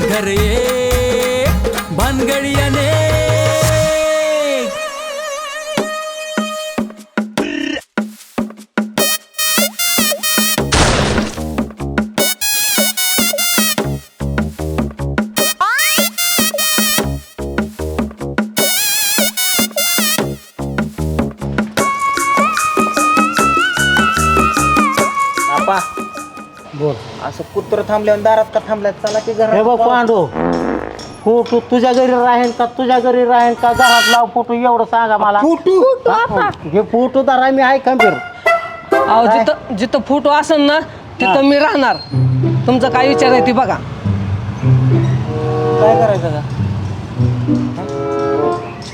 घरये भानगडियाने असं कुत्र थांबल्यावर दारात का थांबल्यात? चला की हे घरात बघ पांडू फोटो तुझ्या घरी राहील का तुझ्या घरी राहील का? घरात लाव फोटो एवढं सांगा मला. हा? हे फोटो तर आम्ही आहे खंबीर अहो जिथं जिथं फोटो असेल ना तिथं मी राहणार. तुमचा काय विचार आहे ती बघा. काय करायचं का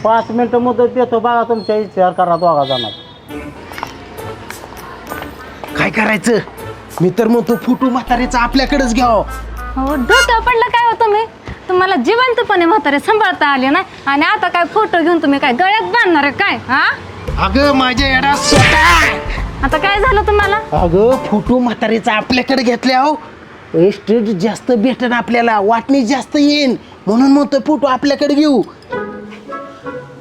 पाच मिनिटं मुदत देतो बघा तुमच्या विचार करा दोघा जाणार काय करायचं? मी तर म्हणतो फोटो म्हातारीचा आपल्याकडेच घ्यावं हो डोक्यावर पडलं काय होतं मी तुम्हाला जिवंतपणे म्हातारे सांभाळता आले ना आणि आता काय फोटो घेऊन तुम्ही काय गळ्यात बांधणार आहे काय हा? अगं माझ्या येडा स्वतः आता काय झालं तुम्हाला? अगं फोटो म्हातारीचा आपल्याकडे घेतल्या हो. एस्टेट जास्त भेटन आपल्याला वाटणी जास्त येईन. म्हणून म्हणतो फोटो आपल्याकडे घेऊ.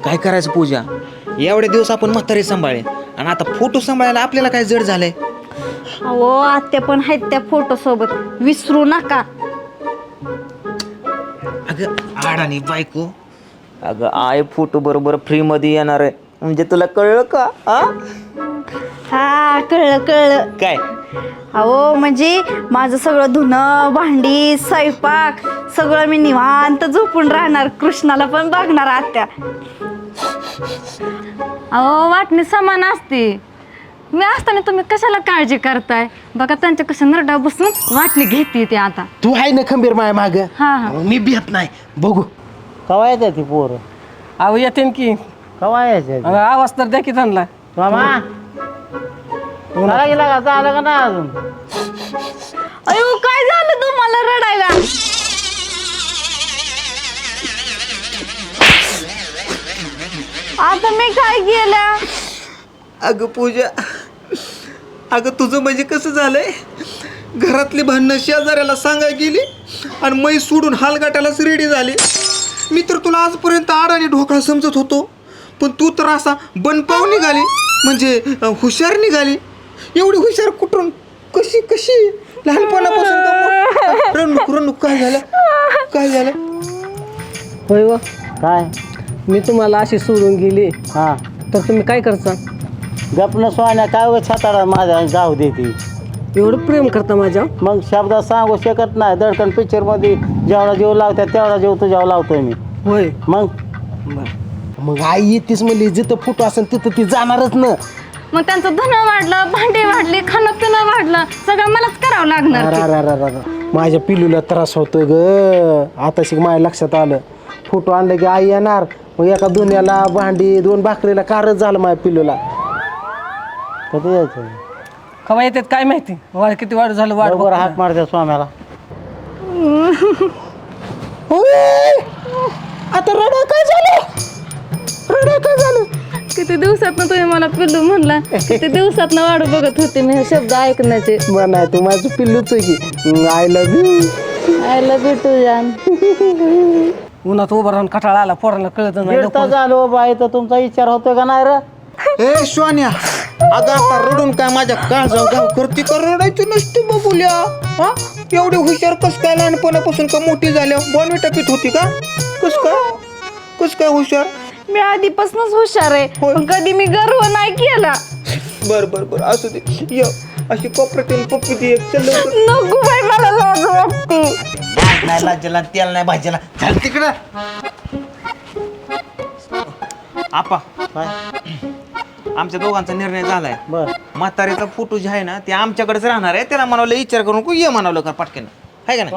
काय करायचं पूजा? एवढे दिवस आपण म्हातारी सांभाळे आणि आता फोटो सांभाळायला आपल्याला काय जड झालंय? अहो आत्या पण आहेत त्या फोटो सोबत विसरू नका. अगं आडानी बायको. अगं आय फोटो बरोबर फ्री मध्ये येणार आहे. म्हणजे तुला कळलं का? हा हा कळलं कळलं. काय? अहो म्हणजे माझं सगळं धुणं भांडी स्वयंपाक सगळं मी निवांत झोपून राहणार. कृष्णाला पण बघणार आत्या. अहो वाटणी समान असते. मी असताना तुम्ही कशाला काळजी करताय? बघा त्यांच्या कसं नरडा बसून वाटणी घेते ते आता. तू आहे ना खंबीर माय माग? हा हा. मी भेट नाही. बघू. कवा येते ती पोर? अहो येते की. कवा यायचे? अहो, आवाज तर द्या की त्यांना. मामा. चला गेला का? झालं का नाही अजून? अयो काय झालं तुम्हाला रडायला? आता मी काय केलं? अगं पूजा. अगं तुझं म्हणजे कसं झालंय? घरातली भांडणं शेजाऱ्याला सांगाय गेली आणि मै सोडून हालगाटालाच रेडी झाली. मी तर तुला आजपर्यंत आडाने ढोकळा समजत होतो पण तू तर असा बनपाव निघाली म्हणजे हुशार निघाली. एवढी हुशार कुठून? कशी कशी? लहानपणापासून रणुक रणुक काय झालं? काय झालं? होय व? काय? मी तुम्हाला अशी सोडून गेली. हा. तर तुम्ही काय करता? गपन सोन्या काय व छाताडा माझ्या जाऊ दे ती. एवढं प्रेम करता माझ्या? मग शब्दात सांगू शकत नाही. दडकन पिक्चरमध्ये जेवढा जीव लावत्या तेवढा जीव तुझ्यावर लावतोय मी. होय. मग? मग आई येतेच म्हणली जिथं फोटो असेल तिथं ती जाणारच ना. मग त्यांचं धनं वाढलं भांडी वाढली खाणं पिणं वाढलं सगळं मलाच करावं लागणार अरे अरे. माझ्या पिलूला त्रास होतोय ग. आता शिक माझ्या लक्षात आलं. फोटो आणलं की आई येणार. मग एका दुन्याला भांडी दोन भाकरीला कारच झालं माझ्या पिलूला. कधी यायचं खवा येतात काय माहिती? वाढ किती वाढ झालं वाढ बरोबर बघतो. हाक मारत्या स्वाम्याला. आता रडा काय झालं? रडा काय झालं? किती दिवसात तुम्ही मला पिल्लू म्हणला. किती दिवसात वाढ बघत होते मी हे शब्द ऐकण्याचे. मग नाही तू माझं पिल्लूच आहे की. I love you I love you too जान उन्हात उभं राहून कठाळा आला पोरांना कळत नाही दीड तास झालो बाई तर तुमचा विचार होतोय का नाही रे? ए सोन्या! अगं आता रडून काय माझ्या काळजाव गाव करते? का रडायची नसते बघूल्या हा? एवढी हुशार कस काय लहानपणापासून का मोठी झाल्या? बॉनविटा पित होती का? कस काय? कस काय हुशार? मी आधीपासूनच हुशार आहे. पण कधी मी गर्व नाही केला. बर बर बर. असू दे. ये. अशी कोपऱ्यातून पप्पी दे एक चल लवकर. नको बाई मला लाज वाटते. नाही लाजेला तेल नाही भाजीला. चल तिकडं. आपा. काय आमच्या दोघांचा निर्णय झालाय. बर. म्हातारीचा फोटो जे आहे ना ते आमच्याकडेच राहणार आहे. त्याला म्हणावलं विचार करून को ये म्हणावलं का पटकन. आहे का नाही?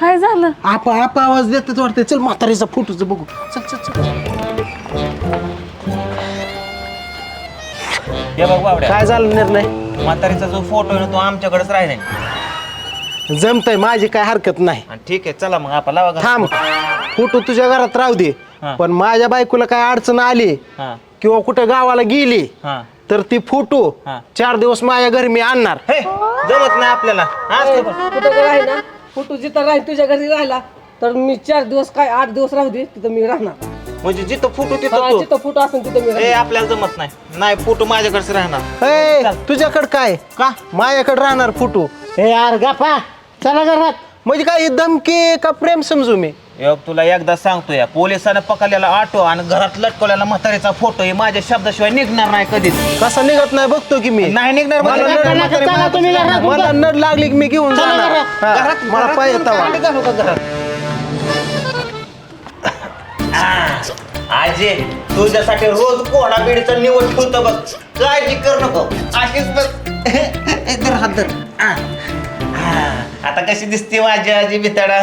काय झालं? आपा आपा आवाज देतात वाटतं चल म्हातारीचा फोटोच बघू. चल चल चल. हे बघ काय झालं निर्णय? म्हातारीचा जो फोटो आहे ना तो आमच्याकडेच राहिलाय. जमतय माझी काय हरकत नाही. आणि ठीक आहे चला मग आपण लावा. थांब. फोटो तुझ्या घरात राहू दे. हा. पण माझ्या बायकोला काय अडचण आली हा. किंवा कुठे गावाला गेली हा. तर ती फोटो हा. चार दिवस माझ्या घरी मी आणणार. हे जमत नाही आपल्याला. आज कुठं ना फोटो जिथं राहील तुझ्या घरी राहिला तर मी चार दिवस काय आठ दिवस राहू दे तिथं मी राहणार. म्हणजे जिथं फोटो हा, तिथं तू. जिथं फोटो असेल तिथं मी ए राहणार. आपल्याला जमत नाही. नाही फोटो माझ्याकडेच राहणार. ए तुझ्याकडे काय? का? माझ्याकडे राहणार फोटो. ए यार गापा चला घरात. म्हणजे काय ही धमकी का प्रेम समजू मी? योग तुला एकदा सांगतोय पोलिसानं पकडलेला ऑटो आणि घरात लटकवलेला म्हातारीचा फोटो हे माझ्या शब्दाशिवाय निघणार नाही कधीच कसा निघत नाही बघतो की मी नाही निघणार मला म्हणजे नड- म्हातारी चला तुम्ही घरात. मला नड लागली की मी घेऊन चला जाणार घरात. हा, घरात- मला घरात पाहिजे तवा. कांडे घालू का घरात आजे तुझ्यासाठी रोज कोणा बिडीचा निवड ठेवतो बघ काळजी कर नको अशीच बघ इधर हात धर. आ. आ. आता कशी दिसते माझी आजी बिताडा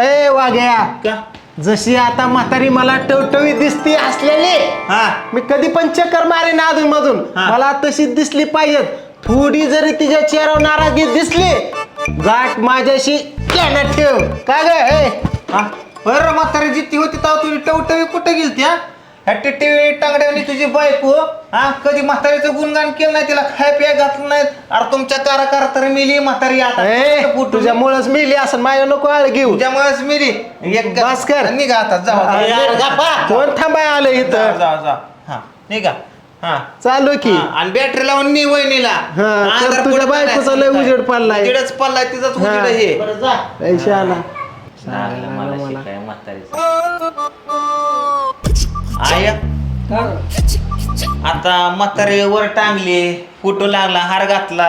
ए वाघ्या. का? जशी आता म्हातारी मला टवटवी दिसती असलेली हा. मी कधी पण चक्कर मारेन अधून मधून हा. मला तशी दिसली पाहिजे. थोडी जरी तिच्या चेहऱ्यावर नाराजगी दिसली गाठ माझ्याशी ठेव. काय ग? हे हा? बरं म्हातारी जिती होती तेव्हा तुझी टवटवी कुठे गेली त्या टिटवी टांगड्यावनी तुझी बायको हा? कधी म्हातारीचं गुणगान केलं नाही तिला खाय पिया घातलं नाही. अरे तुमच्या काराकार तर मिली म्हातारी आता. ए, फुटून. तुझ्यामुळंच मिली असं माझ्या नको आळ घेऊ. तुझ्यामुळेच मिली. एक बस कर. निघा आता जाऊ. कोण थांबाय आलं जा इथं? जा जा. हा निघा. हा. चालू की. हा, आणि बॅटरी लावून मी वहिनीला. हा, तर अंधार तुझ्या बायकोचा नाही. लय उजेड पडलाय. उजेडच पडलाय तिचाच हा. उजेड हे पैसे आला आय? आता म्हातारे वर टांगले फोटो लागला हार घातला.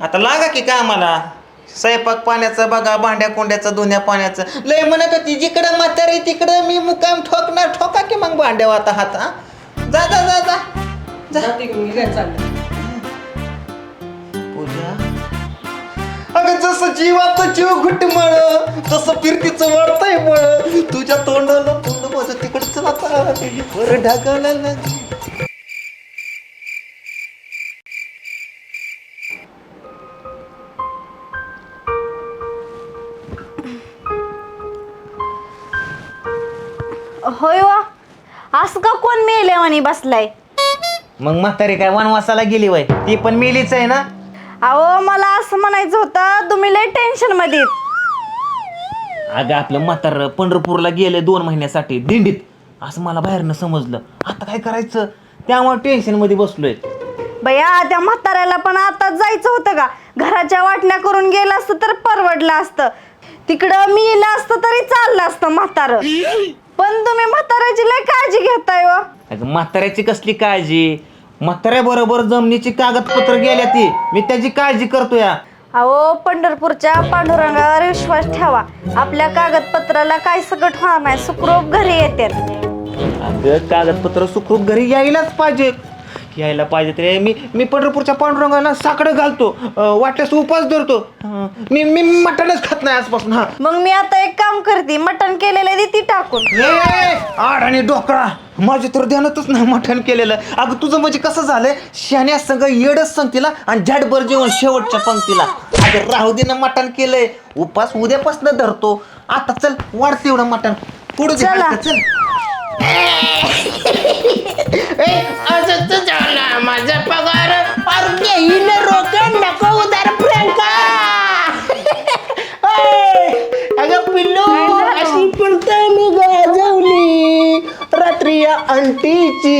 आता लागा की कामाला स्वयंपाक पाण्याचा बघा भांड्या कोंड्याचा धुण्या पाण्याचं. लय म्हणत होती जिकडं म्हातारे तिकडं मी मुकाम ठोकणार ठोका की मग भांड्यावर आता हात हा? जा जा जा जा. चाललंय पूजा. अगं जसं जीवाचं जीव घुटमळ तसं फिरतीचं वाढतंय मळ. तुझ्या तोंडाला तोंड माझं तिकडचं आता वर ढगाला लागली. होय वा. असं का कोण मेले म्हणे बसलाय? मग म्हातारी काय वनवासाला गेली वय? ती पण मेलीच आहे ना? अहो मला असं म्हणायचं होतं तुम्ही लय टेन्शनमध्ये आहेत. अगं आपलं म्हातार पंढरपूरला गेले दोन महिन्यासाठी दिंडीत. असं मला बाहेरनं समजलं. आता काय करायचं? त्यामुळे टेन्शनमध्ये बसलोय. बया त्या म्हाताऱ्याला पण आता जायचं होतं का? घराच्या वाटण्या करून गेलं असतं तर परवडलं असतं. तिकडं मी येलं असतं तरी चाललं असतं म्हातारं. पण तुम्ही म्हाताऱ्याची लय काळजी घेताय व अगं म्हाताऱ्याची कसली काळजी? म्हाताऱ्या बरोबर जमिनीची कागदपत्र गेल्या ती. मी त्याची काळजी करतो या अहो पंढरपूरच्या पांडुरंगावर विश्वास ठेवा. आपल्या कागदपत्राला काय सकट होणार नाही सुखरूप घरी येतात. अगं कागदपत्र सुखरूप घरी यायलाच पाहिजे यायला पाहिजे ते मी मी पंढरपूरच्या पांडुरंगाला साकडं घालतो अं, वाटल्यास उपास धरतो. अं, मी मी मटणच खात नाही आजपासून हा. मग मी आता एक काम करते मटण केलेलं देती टाकून. ए, आड आणि डोकळा माझ्या तर ध्यानातच नाही मटण केलेलं. अगं तुझं म्हणजे कसं झालंय? शान्या संग येडच संगतीला आणि झटभर जेवण शेवटच्या पंक्तीला. अगं राहू दे ना मटण केलंय. उपास उद्यापासून धरतो. आता चल वाढते एवढं मटण. पुढे दे चला. माझा पगार घेईन रोकड. नको उदार प्रियंका. अगं पिल्लू अशी पडतंय मी गाजवली रात्री या अंटीची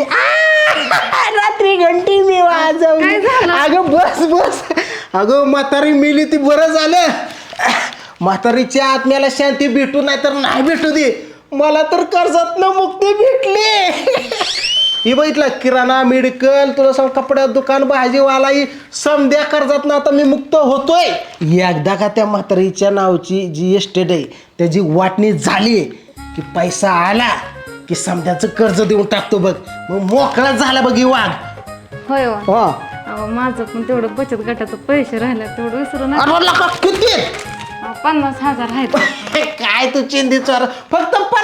आ, रात्री घंटी मी वाजवली. अगं बस बस. अगं म्हातारी मिली ती बरं झालं. म्हातारीच्या आत्म्याला शांती भेटू नाही तर नाही भेटू दे. मला तर कर्जात मुक्ती भेटली. ही बघितलं किराणा मेडिकल तुला सांग कपड्या दुकान भाजीवाला ही समध्या कर्जात ना आता मी मुक्त होतोय. एकदा का त्या म्हातारीच्या नावची जी एस्टेट आहे त्याची वाटणी झाली की पैसा आला की समध्याचं कर्ज देऊन टाकतो बघ. मग मोकळा झाला बघ ही वाघ. होय हा. अहो माझं पण तेवढं बचत गटाचं पैसे राहिले तेवढं विसरू नका. अरे लका किती? अहो, पन्नास हजार आहेत. काय तू चिंधीचवर फक्त पन्नास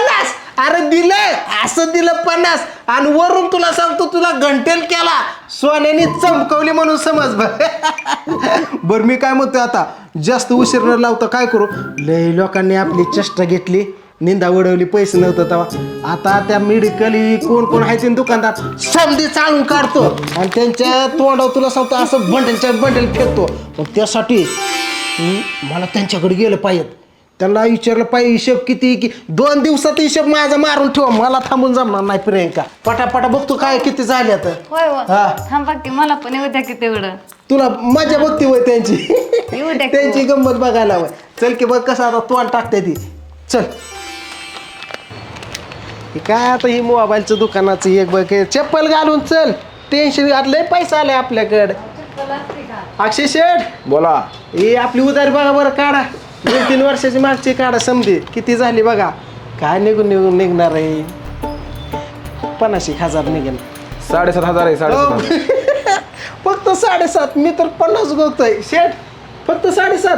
अरे दिलं असं दिलं पन्नास. आणि वरून तुला सांगतो तुला घंटेल केला. सोन्याने चमकवली म्हणून समज बर बर मी काय म्हणतोय आता? जास्त उशीर न लावता काय करू? लय लोकांनी आपली चेष्टा घेतली. निंदा उडवली पैसे नव्हतं तेव्हा. आता त्या मेडिकल कोण कोण आहे ते दुकानदार? समधी चालून काढतो. आणि त्यांच्या तोंडावर तुला सांगतो असं बंडलच्या बंडल फेकतो. मग त्यासाठी मला त्यांच्याकडे गेलं पाहिजे. त्यांना विचारलं पाहिजे हिशोब किती की दोन दिवसात हिशोब माझा मारून ठेवा मला थांबून जमणार नाही प्रियंका. पटापटा बघतो काय किती झाले आता. होय हो हा. थांबा की मला पण येऊ द्या की तेवढं. तुला मजा बघते वय त्यांची. येऊ द्या की. त्यांची गंमत बघायला वय चल की बघ कसं आता तोंड टाकते ती. चल. हे काय आता ही मोबाईलचं दुकानाचं एक बघ हे चप्पल घालून चल. टेन्शन लय पैसा आलाय आपल्याकडे. अक्षय शेठ. बोला. ही आपली उधारी बघा बरं काढा. दोन तीन वर्षाची मागची काढा समजे. किती झाली बघा? काय निघून निघून निघणार आहे? पन्नास एक हजार निघेल. साडेसात हजार आहे साडेसात हजार हो. फक्त साडेसात. मी तर पन्नास गोगतोय. शेठ फक्त साडेसात.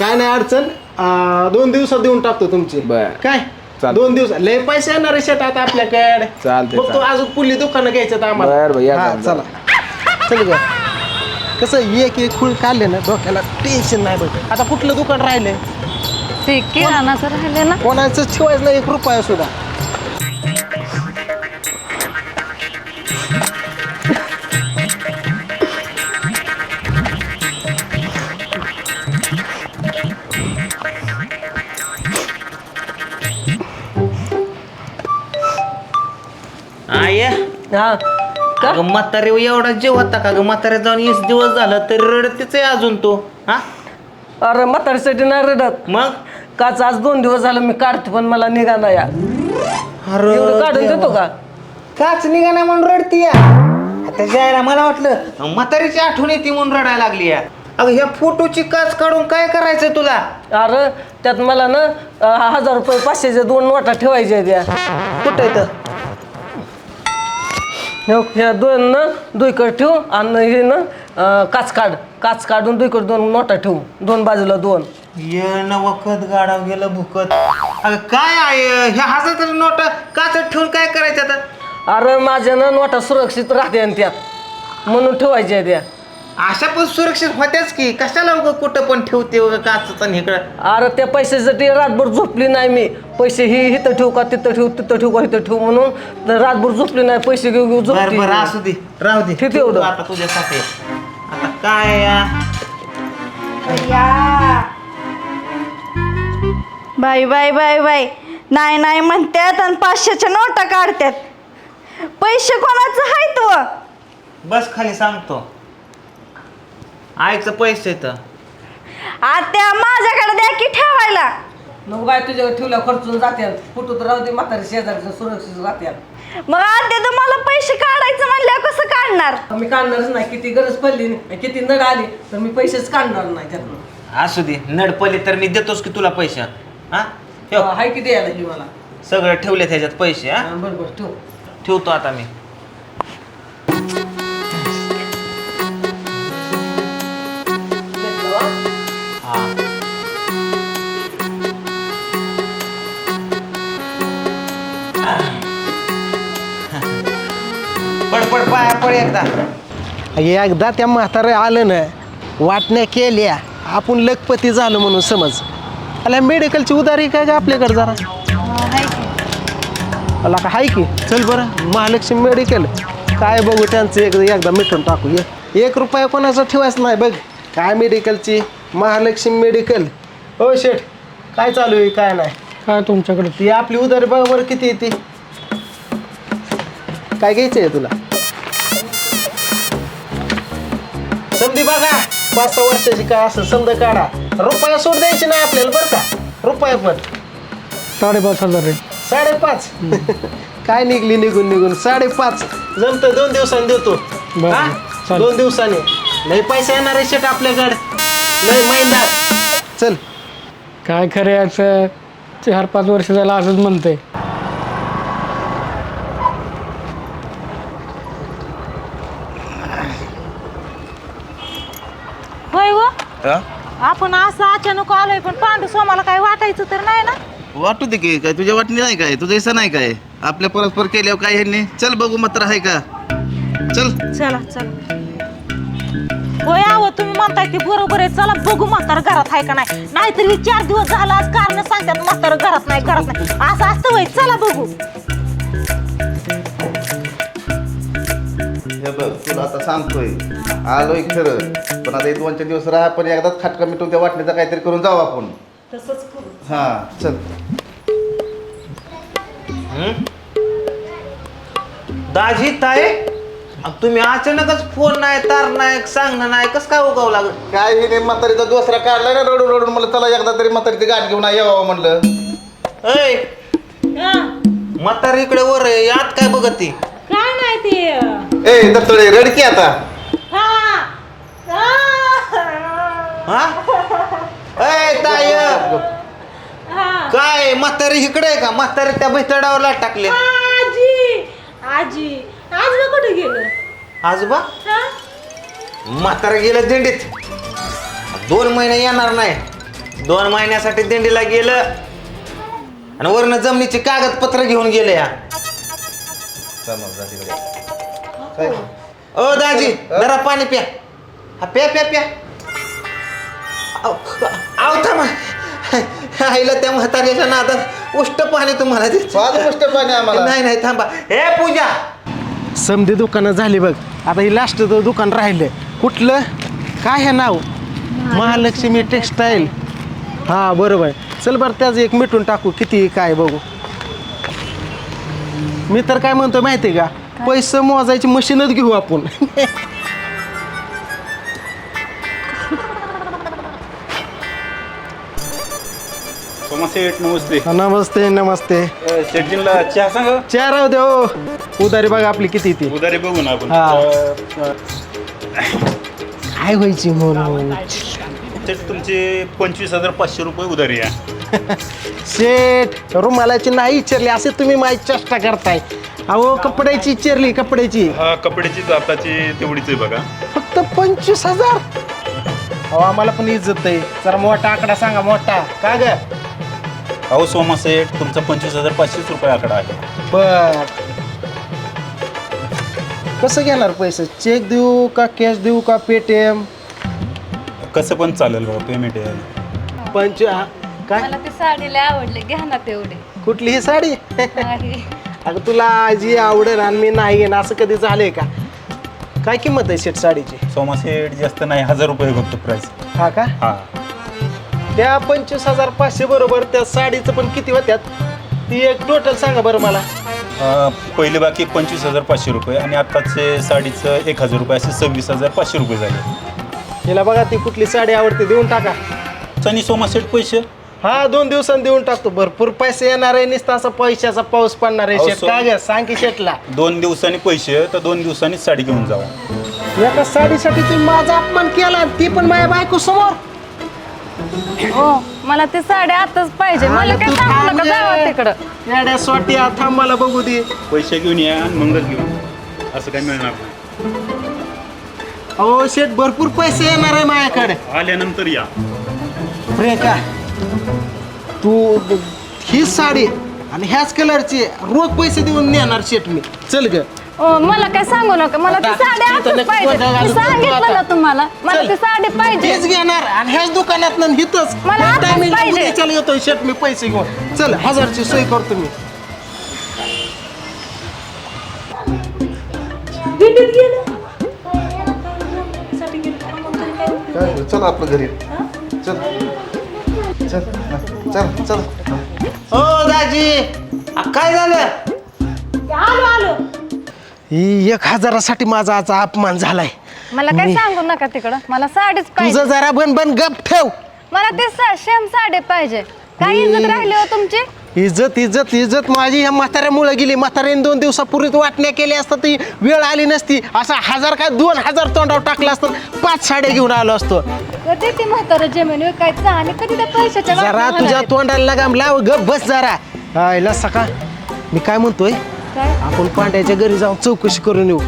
काय नाही अडचण? अं, दोन दिवसात देऊन टाकतो तुमची. बर. काय? चालतंय. दोन दिवस. लय पैसे येणार आहे शेट आता आपल्याकडे. चालतंय, बघतो चालतंय. अजून पुढली दुकानं घ्यायचं आम्हाला. बर, बर, या हा, जाऊन, चला. चल ग. कसं एक एक खुळ काढले ना डोक्याला टेन्शन नाही बघ आता कुठलं दुकान राहिले ते किराणाचं राहिले ना. कोणाचं ठेवायचं नाही एक रुपया सुद्धा. आय हा. का? अगं म्हातारे एवढा जीव होता का ग? म्हातारे जाऊन वीस दिवस झालं तरी रडतेच आहे अजून तो. हा? अरे म्हातारीसाठी नाही रडत. मग? काच आज दोन दिवस झालं मी काढते पण मला निघा ना या. अरे एवढं काढून देवा. देतो का? काच निघा नाही म्हणून रडती या. आता जायला मला वाटलं म्हातारीची आठवण येते म्हणून रडायला लागली या. अगं ह्या फोटोची काच काढून काय करायचं तुला? अरे त्यात मला ना अं, हजार रुपये पाचशेच्या दोन नोटा ठेवायच्या त्या कुठं येतं ह्या- ह्या दोन ना दुईकडे ठेवू आणि हे ना अं, काच काढ. काच काढून दुईकडे दोन नोटा ठेवू. दोन बाजूला दोन. ये न वखत गाडाव गेलं भुकत. अगं काय आहे? ह्या हजाराचं नोट काचत ठेवून काय करायचं आता? अरे माझ्या ना नोटा सुरक्षित राहते आणि त्यात. म्हणून ठेवायच्या त्या. अशा पण सुरक्षित होत्याच की. कशाला उगं कुठं पण ठेवते उगं काचत आणि इकडं? अरे त्या पैशासाठी रातभर झोपली नाही मी पैसे ही इथं ठेवू का तिथं ठेवू तिथं ठेवू का इथं ठेवू म्हणून तर रातभर झोपली नाही पैसे घेऊ घेऊ बर झोपली बर असू दे राहू दे. तेवढं. ठेवतो आता तुझ्यासाठी. आता काय या? बाय बाय बाय बाय नाही नाही म्हणतात आणि पाचशेच्या नोटा काढतात पैसे कोणाचं आहे तो? बस खाली सांगतो. आईचं पैसे तर. आत्या माझ्याकडे द्या की ठेवायला. मग बाय तुझ्याकडे ठेवल्या खर्चून जाते फुटू तर राहू दे म्हातारी शेजारचं सुरक्षित राहते मग आत्या तुम्हाला पैसे काढायचं म्हणल्यावर कसं काढणार? मी काढणारच नाही. किती गरज पडली नाही किती नड आली तर मी पैसेच काढणार नाही त्यातनं. असू दे नडपली तर मी देतोच की तुला पैसे. हा? ठेव. हाय किती यायला ही मला? सगळं ठेवले त्याच्यात पैसे हा? हा, बरं बरं ठेव. ठेवतो आता मी. एकदा. एकदा त्या म्हातारे आलं ना वाटण्या केल्या आपण लखपती झालो म्हणून समज. अला मेडिकलची उदारी काय का आपल्याकडे जरा? अला का हाय की? चल बरं महालक्ष्मी मेडिकल काय बघू त्यांचं एकदा एकदा मिटून टाकू. एक एक रुपया कोणाचा ठेवायचं नाही बघ. काय मेडिकलची महालक्ष्मी मेडिकल हो शेठ काय चालू आहे काय नाही? काय तुमच्याकडे? ती आपली उधारी बघ बरं किती येते काय घ्यायचं आहे तुला? पाच सहा वर्षाची काय असं समजा काढा. रुपया सोड द्यायची नाही आपल्याला बरं का. रुपया पण. साडेपाच हजार आहे. साडेपाच. काय निघली निघून निघून. साडेपाच. जमतं दोन दिवसांनी देतो. बरं, हा? चालेल. दोन दिवसांनी. नाही पैसे येणार आहे शेट आपल्याकडे. नाही महिना चल. काय खरं याचं चार पाच वर्ष झालं असंच म्हणतंय. होय आपण असं अचानक आलोय पण पांडू सोमाला काय वाटायचं तर नाही ना? वाटू दे की काय तुझ्या वाटणी नाही काय? तुझं असं नाही काय? आपल्या परस्पर केल्यावर काय ह्यांनी? चल बघू मात्र आहे का? चल. चला चला. होय आव तुम्ही म्हणताय ते बरोबर आहे. चला बघू म्हातारा घरात आहे का नाही. नाहीतर ही चार दिवस झाला आज कारण सांगतात म्हातारा घरात नाही घरात नाही. असं असतं वय चला बघू. हे बघ तुला आता सांगतोय. आलोय खरं. पण आता हे दोन चार दिवस राहा पण एकदाच खाटका मिटून त्या वाटणीचा काहीतरी करून जाऊ आपण. हा चल. दाजी ताय तुम्ही अचानकच फोन नाही तार नाही सांगणं नाही कसं काय उगावं लागलं? काय हे नाही म्हातारीचा दुसरा काढला ना रडून रडून मला चला एकदा तरी म्हातारीची गाठ घेऊन यावं म्हणलं. ऐ! म्हातारी इकडे वर आहे यात काय बघत? ती काय नाही ते? ए दत्तळे रडकी आता. हा. ताय काय म्हातारी इकडे आहे का? म्हातारी त्या बैतडावर लाट टाकले आजी. आजी. आजोबा कुठे गेलं? आजोबा? हा? म्हातारा गेलं दिंडीत. दोन महिने येणार नाही. दोन महिन्यासाठी दिंडीला गेलं आणि वरनं जमिनीची कागदपत्र घेऊन गेले या. काय? ओ दाजी जरा पाणी प्या. हा प्या प्या प्या. आव थांबा. आईला त्या म्हाताऱ्याच्या नादात उष्ट पाणी तुम्हाला गोष्ट पाणी आम्हाला. नाही नाही थांबा. हे पूजा. समधी दुकानं झाली बघ. आता ही लास्ट दुकान राहिलं कुठलं? काय हे नाव? महालक्ष्मी टेक्सटाईल. हा बरोबर. चल बरं त्याच एक मिटून टाकू. किती काय बघू. मी तर काय म्हणतो माहिती आहे का पैसे मोजायची मशीनच घेऊ आपण. सेठ नमस्ते. नमस्ते नमस्ते. शेटजींला चहा सांगा. चार राहू दे हो. उदारी बघा आपली किती ती. उधारी बघू ना आपण. हा. काय व्हायची म्हणून? शेठ तुमचे पंचवीस हजार पाचशे रुपये उधारी आहे शेठ रुमालाची नाही विचारली असे तुम्ही माझी चेष्टा करताय. अहो कपड्याची विचारली कपड्याची. हा कपड्याची जाताची तेवढीच आहे बघा. फक्त पंचवीस हजार? अहो आम्हाला पण इज्जत आहे. जरा मोठा आकडा सांगा मोठा. का ग? अहो सोमा सेठ तुमचा पंचवीस हजार पाचशेच रुपये आकडा आहे. बर. कसं घेणार पैसे? चेक देऊ का कॅश देऊ का पेटीएम? कसं पण चालेल बघा पेमेंट पंच हा, काय? मला ते साडीला आवडले घ्या ना तेवढे. कुठली ही साडी. अगं तुला जी आवडेल आणि मी नाही घेणं असं कधी झालंय का? काय किंमत आहे शेट साडीची? सोमा सेठ जास्त नाही हजार रुपये फक्त प्राइस हा का? हा. त्या पंचवीस हजार पाचशे बरोबर त्या साडीचं पण किती होत्यात? ती एक टोटल सांगा बरं मला. अ, पहिले बाकी पंचवीस हजार पाचशे रुपये आणि आत्ताचे साडीचं एक हजार रुपये असे सव्वीस हजार पाचशे रुपये झाले. हिला बघा ती कुठली साडी आवडते देऊन टाका. आणि सोमा सेठ पैसे? हा दोन दिवसांनी देऊन टाकतो. भरपूर पैसे येणार आहे नुसता असा पैशाचा पाऊस पडणार आहे. शेट काय सांग की शेटला. दोन दिवसांनी पैसे तर दोन दिवसांनीच साडी घेऊन जावा. एका साडीसाठी तुम्ही माझा अपमान केला ती पण माझ्या बायको समोर हो मला ते साड्या आताच पाहिजे. मला काय सांगू नका जावा तिकडं. येड्या सोटी थांब मला बघू दे. पैसे घेऊन या आणि मगच घेऊन. असं काय मिळणार नाही. अहो शेट भरपूर पैसे येणार आहे माझ्याकडे. आल्यानंतर या. प्रियंका तू ही साडी आणि ह्याच कलरची रोख पैसे देऊन नेणार शेट मी. चल ग. मला काय सांगू नका मला ती साडी तिथं आताच नक्की पाहिजे. गोंधळ मी सांगितलं तुम्हाला मला चल. ती साडी पाहिजे. तेच घेणार आणि ह्याच दुकानात ना हिथंच. मला आताच पाहिजे. उद्याच्याला येतोय शेट मी पैसे घेऊन. चल हजारची सोय करतो मी. दिंडीत चल आपलं घरी. चल. चल. चल चल. हो दाजी. आ, काय झालं? आलो आलो. ही एक हजारासाठी माझा आज अपमान झालाय. मला काय सांगू नका तिकडं. मला साडीच पाहिजे. तुझं जरा बन बन गप ठेव. मला ते सेम साडी पाहिजे. काय इज्जत राहिली हो तुमची? इज्जत इज्जत इज्जत माझी. ह्या म्हाताऱ्यामुळे गेली. म्हाताऱ्याने दोन दिवसापूर्वीच वाटण्या केल्या असतात. ती वेळ आली नसती. असा हजार काय दोन हजार तोंडावर टाकला असतं. पाच साड्या घेऊन आलो असतो. कधी ती म्हातारा जमीन विकायचं आणि कधी त्या पैशाच्या जरा वाटण्या तुझ्या. तोंडाला लगाम लाव गप बस जरा. आयला सका. मी काय म्हणतोय? काय? आपण पांड्याच्या घरी जाऊन चौकशी करून येऊ.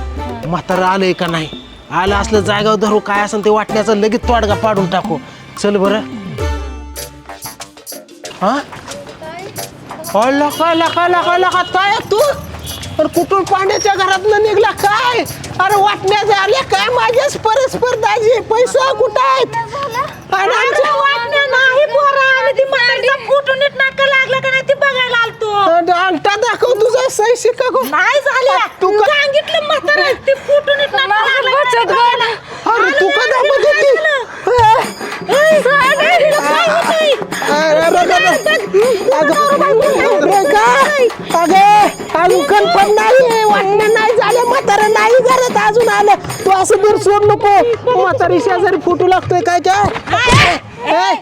म्हातारं आलंय का नाही? आलं असलं जागावर धरू काय असेल ते वाटण्याचं लगेच तोडगा पाडून टाकू. चल बरं. हा? लका लका लका लका काय तू? पण कुठून पांड्याच्या घरात निघला? काय? अरे वाटण्या झाल्या काय माझ्याच परस्पर दाजी पैसा कुठं आहेत? आणि आमच्या वाटण्या नाही पोरा. आणि ती म्हातारीचा फुटून नीट नाका लागला का नाही ती बघायला आलतो. अंगठा दाखव तुझा सही शिका नाही सोड नको. म्हातारी शेजारी फुटू लागतोय काय काय. नाही.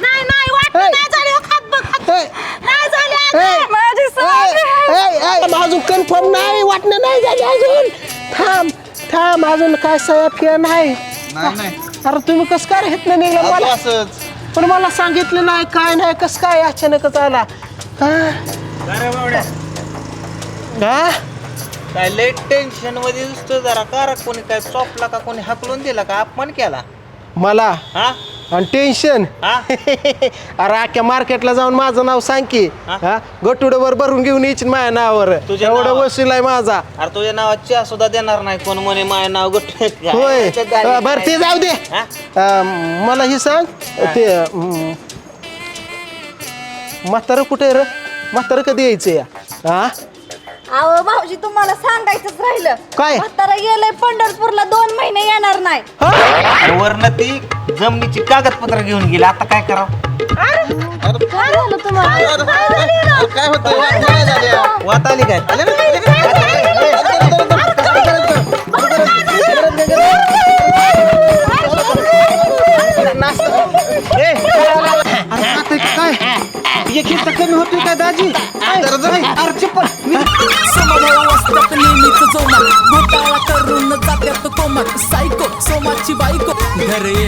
नाही. नाही खात बघ खात ए, नाही ए. माझी अजून कन्फर्म नाही वाटणं नाही झाली अजून. थांब थांब अजून काय सयाब केला नाही? नाही नाही. अरे तुम्ही कसं काय घेतलं निघलं? आलो मला असंच. पण मला सांगितलं नाही काय नाही कसं काय अचानकच आला? हा? हा? काय लय टेन्शनमध्ये दिसतो जरा. का कोणी काय चोपला का कोणी हकलून दिला का? अपमान केला. मला? हा? आणि टेन्शन हा? अरे अख्ख्या मार्केटला जाऊन माझं नाव सांग की. हा? गटुड्यावर भरून घेऊन यायची माझ्या नावावर. तुझ्या एवढं नावावर? वसूल आहे माझा. अरे तुझ्या नावात चहा सुद्धा देणार नाही कोण म्हणे माझं नाव गुट होय. बर ते जाऊ दे. हा? अं, मला ही सांग. ते अं, म्हातारं कुठे र? म्हातारं कधी यायचं या? हा? अहो भाऊजी तुम्हाला सांगायचंच राहिलं काय? म्हातारा गेलंय पंढरपूरला दोन महिने येणार नाही वरनं ती जमिनीची कागदपत्र घेऊन गेली आता काय करावं काय झालं तुम्हाला काय होतं वाट आली काय काय एक हिस्सा कमी होतोय काय दाजी? अरे चप्पल समभाव असतात नेहमीच जोमात. घोटाळा करून जात्यात कोमात. सायको सोमाची बायको. घरे